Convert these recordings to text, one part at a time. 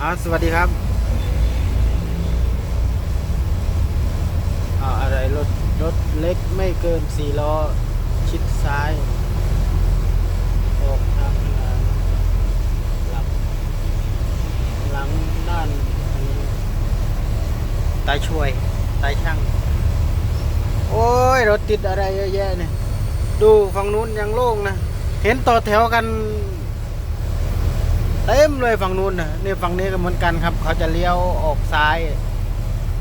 อ่าสวัสดีครับอ่าอะไรรถรถเล็กไม่เกินสี่ล้อ ชิดซ้ายออกทางหลังหลังหลังด้านอันนี้ตายช่วยตายช่าง โอ้ย รถติดอะไรเยอะแยะเนี่ย ดูฝั่งนู้นยังโล่งนะ เห็นต่อแถวกัน เต็มเลยฝั่งนู้นนะนี่ฝั่งนี้ก็เหมือนกันครับ เขาจะเลี้ยวออกซ้าย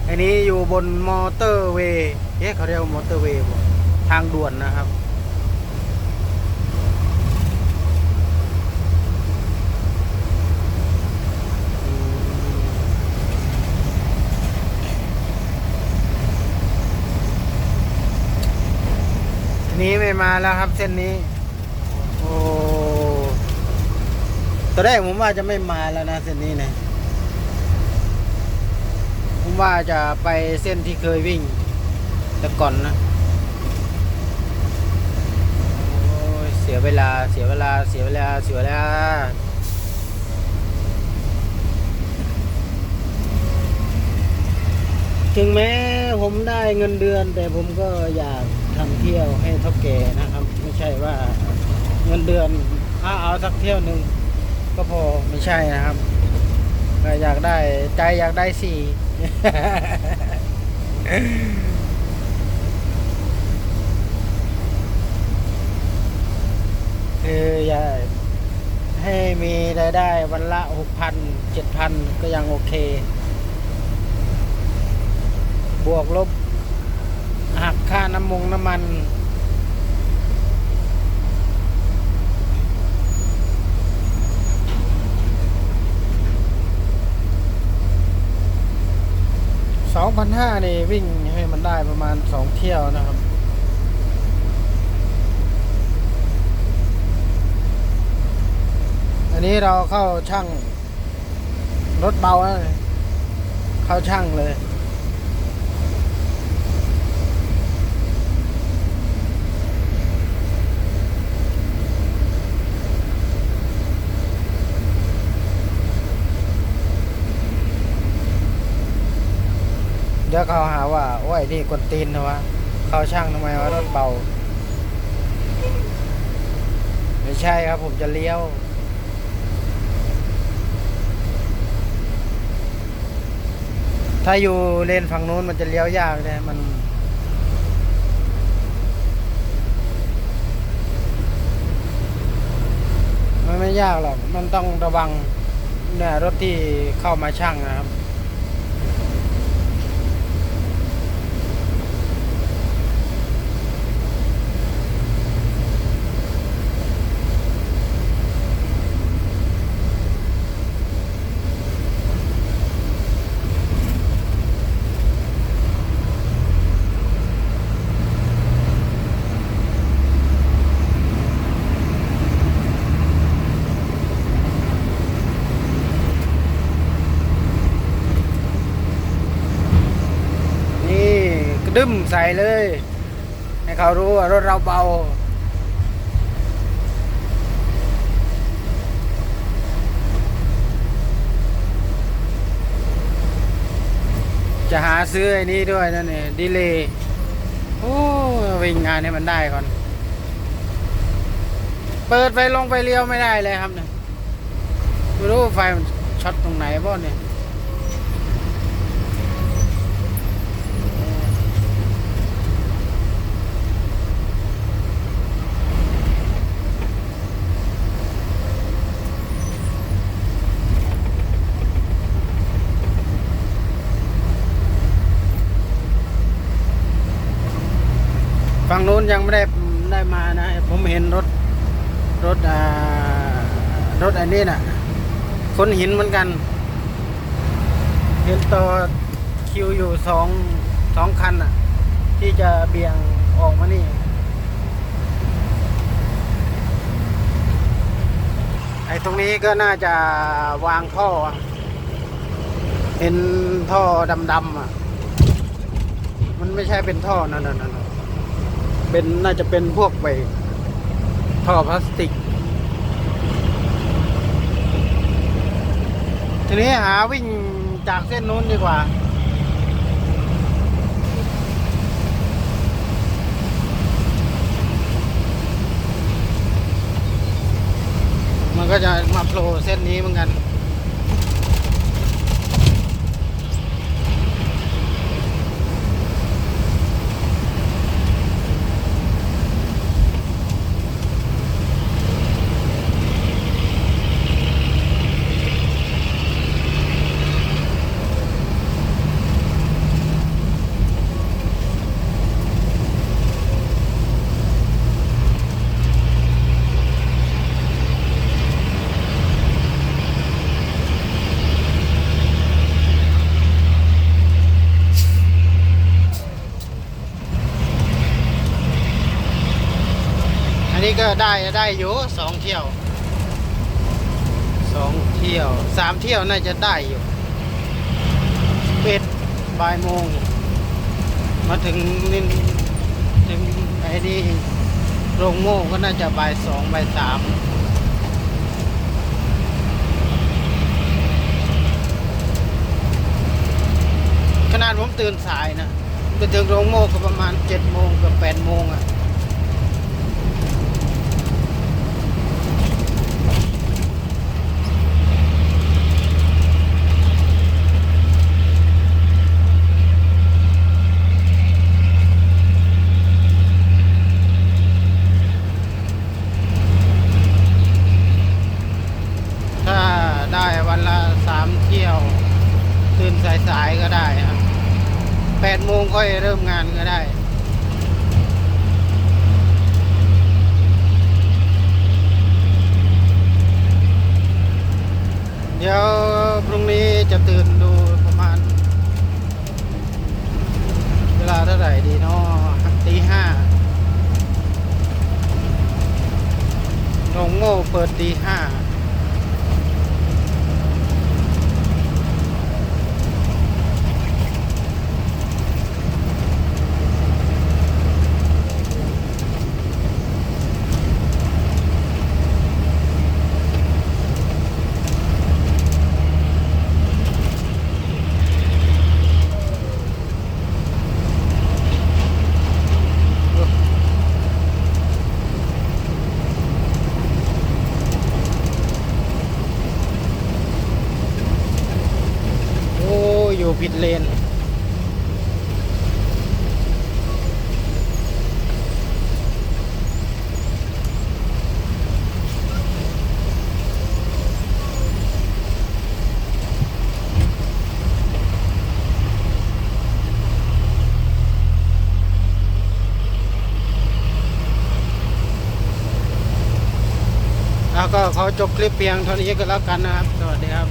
อันนี้อยู่บนมอเตอร์เวย์เอ๊ะเขาเรียกมอเตอร์เวย์บ่ทางด่วนนะครับนี้ไม่มาแล้วครับเส้นนี้ โอ้ ตอนแรกผมว่าจะไม่มาแล้วนะเส้นนี้นะผมว่าจะไปเส้นที่เคยวิ่ง แต่ก่อนนะ โอ้ยเสียเวลาเสียเวลาเสียเวลาเสียเวลาถึงแม้ผมได้เงินเดือน แต่ผมก็อยากทำเที่ยวให้เท่าแก่นะครับ ไม่ใช่ว่าเงินเดือนเอาเอาสักเที่ยวหนึ่ง ก็พอไม่ใช่นะครับอยากได้ใจอยากได้สี่คืออยากให้มีรายได้วันละหกพันเจ็ดพันก็ยังโอเค บวกลบหักค่าน้ำมงน้ำมัน สองพันห้านี่วิ่งให้มันได้ประมาณสองเที่ยวนะครับอันนี้เราเข้าช่างรถเบานะเข้าช่างเลย เดี๋ยวเขาหาว่า โอ้ยนี่กวนตีนนะวะเขาช่างทำไมว่ารถเบา ไม่ใช่ครับผมจะเลี้ยวถ้าอยู่เลนฝั่งนู้นมันจะเลี้ยวยากเลยมัน มันไม่ยากหรอก มันต้องระวังเนี่ยรถที่เข้ามาช่างนะครับ นี่กระดึ้มใส่เลย ให้เขารู้ว่ารถเราเบา จะหาซื้อไอ้นี้ด้วยนั่นเนี่ยดีเลยโอ้วิ่งงานให้มันได้ก่อน เปิดไฟลงไฟเลี้ยวไม่ได้เลยครับเนี่ยไม่รู้ไฟมันช็อตตรงไหนบ้างเนี่ย ฝั่งนู้นยังไม่ได้ได้มานะ ผมเห็นรถรถอ่ารถอันนี้น่ะขนหินเหมือนกัน เห็นต่อคิวอยู่สองสองคันอะ ที่จะเบี่ยงออกมานี่ไอ้ตรงนี้ก็น่าจะวางท่อ เห็นท่อดำๆอะ มันไม่ใช่เป็นท่อนั่นนั่น เป็นน่าจะเป็นพวกไปท่อพลาสติก ทีนี้หาวิ่งจากเส้นนู้นดีกว่า มันก็จะมาโผล่เส้นนี้เหมือนกัน ก็ได้ได้อยู่สองเที่ยวสองเที่ยวสามเที่ยวน่าจะได้อยู่เป็ดบ่ายโมง มาถึงนี่ถึงไอ้นี่โรงโม่ก็น่าจะบ่ายสองบ่ายสามขนาดผมตื่นสายนะไปถึงโรงโม่ก็ประมาณเจ็ดโมงกับแปดโมงอะาได้วันละสามเที่ยว ตื่น สายก็ได้ครับแปดโมงค่อยเริ่มงานก็ได้ เดี๋ยวพรุ่งนี้จะตื่นดูประมาณ เวลาเท่าไหร่ดีเนาะตีห้าโรงโง่เปิดตีห้า โอ้อยู่ ผิดเลน แล้วก็ขอจบคลิปเพียงเท่านี้ก็แล้วกันนะครับ สวัสดีครับ